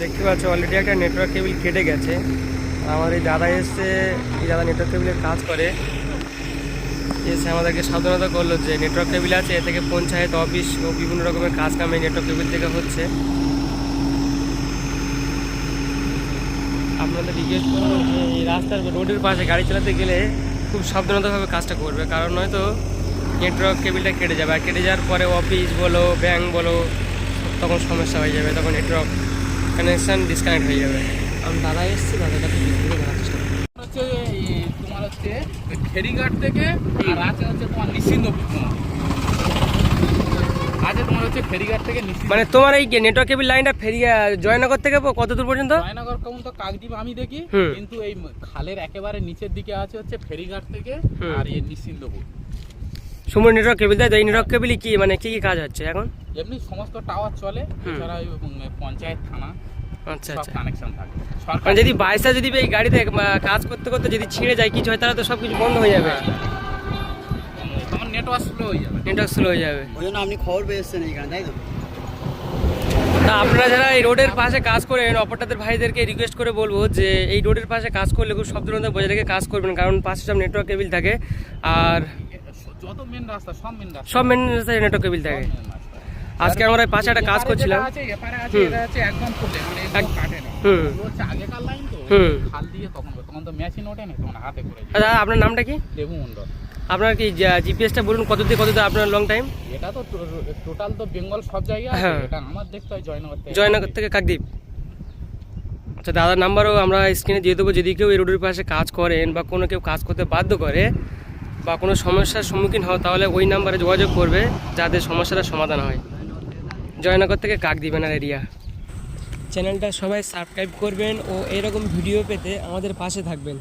দেখতে পাচ্ছ অলরেডি একটা নেটওয়ার্ক কেবিল কেটে গেছে। আমার এই দাদা এসছে, এই দাদা নেটওয়ার্ক কেবিলের কাজ করে। এসে আমাদেরকে সাবধানতা করল যে নেটওয়ার্ক কেবিল আছে, এ থেকে পঞ্চায়েত অফিস ও বিভিন্ন রকমের কাজ কাম নেটওয়ার্ক কেবিল থেকে হচ্ছে। আপনাদের রিকোয়েস্ট করব যে এই রাস্তার রোডের পাশে গাড়ি চালাতে গেলে খুব সাবধানতাভাবে কাজটা করবে, কারণ নয়তো নেটওয়ার্ক কেবিলটা কেটে যাবে। আর কেটে যাওয়ার পরে অফিস বলো ব্যাংক বলো, তখন সমস্যা হয়ে যাবে, তখন নেটওয়ার্ক কানেকশান ডিসকানেক্ট হয়ে যাবে। আমি দাদা এসছি দাদার কাছে দেখার চেষ্টা। হচ্ছে এই তোমার হচ্ছে ফেরিঘাট থেকে আর আছে হচ্ছে তোমার নিশ্চিন্দপুর তোমার। হচ্ছে ফেরিঘাট থেকে মানে তোমার এই নেটওয়ার্ক কেবিল লাইনটা ফেরিয়া জয়নগর থেকে কত দূর পর্যন্ত? জয়নগর কেমন তো কাকদ্বীপ আমি দেখি কিন্তু এই খালের একেবারে নিচের দিকে আছে হচ্ছে ফেরিঘাট থেকে আর এই নিশ্চিন্দপুর সুমন নেটওয়ার্ক কেবিল তো এই নেটওয়ার্ক কেবিলই কি মানে কি কি কাজ হচ্ছে এখন? এমনি সমস্ত টাওয়ার চলে এছাড়া ওই পঞ্চায়েত থানা আচ্ছা আচ্ছা। কানেকশন থাকে। সরকার মানে যদি বাইসা যদি এই গাড়িতে কাজ করতে করতে যদি ছিঁড়ে যায় কিছু হয় তাহলে তো সব কিছু বন্ধ হয়ে যাবে। তখন নেটওয়ার্ক স্লো হয়ে যাবে। নেটওয়ার্ক স্লো হয়ে যাবে। ওই জন্য আপনি খবর পেয়ে এসছেন এইখানে তাই তো? আপনারা যারা এই রোডের পাশে কাজ করেন অপরটাদের ভাইদেরকে রিকোয়েস্ট করে বলব যে এই রোডের পাশে কাজ করলে খুব সাবধানতা বজায় রেখে কাজ করবেন কারণ পাশে সব নেটওয়ার্ক কেবিল থাকে। আর যত মেন রাস্তা সব মেন রাস্তা। সব মেন রাস্তায় নেটওয়ার্ক কেবিল থাকে। সব। আজকে আমরা পাশে একটা কাজ করছিলাম। দাদা আপনার নামটা কি। আপনার কি জিপিএসটা বলুন কত দিয়ে কত দিয়ে আপনার লং টাইম এটা তো টোটাল তো বেঙ্গল সব জায়গায় আছে। হ্যাঁ। এটা আমার দেখতে হয় জয়নগর থেকে। জয়নগর থেকে কাকদ্বীপ। আচ্ছা দাদার নাম্বারও আমরা স্ক্রিনে দিয়ে দেবো। যদি কেউ এই রোডের পাশে কাজ করেন বা কোনো কেউ কাজ করতে বাধ্য করে বা কোনো সমস্যার সম্মুখীন হও তাহলে ওই নাম্বারে যোগাযোগ করবে যাদের সমস্যাটা সমাধান হয়। জয়নগর থেকে কাকদ্বীপ এনার এরিয়া চ্যানেলটা সবাই সাবস্ক্রাইব করবেন ও এরকম ভিডিও পেতে আমাদের পাশে থাকবেন।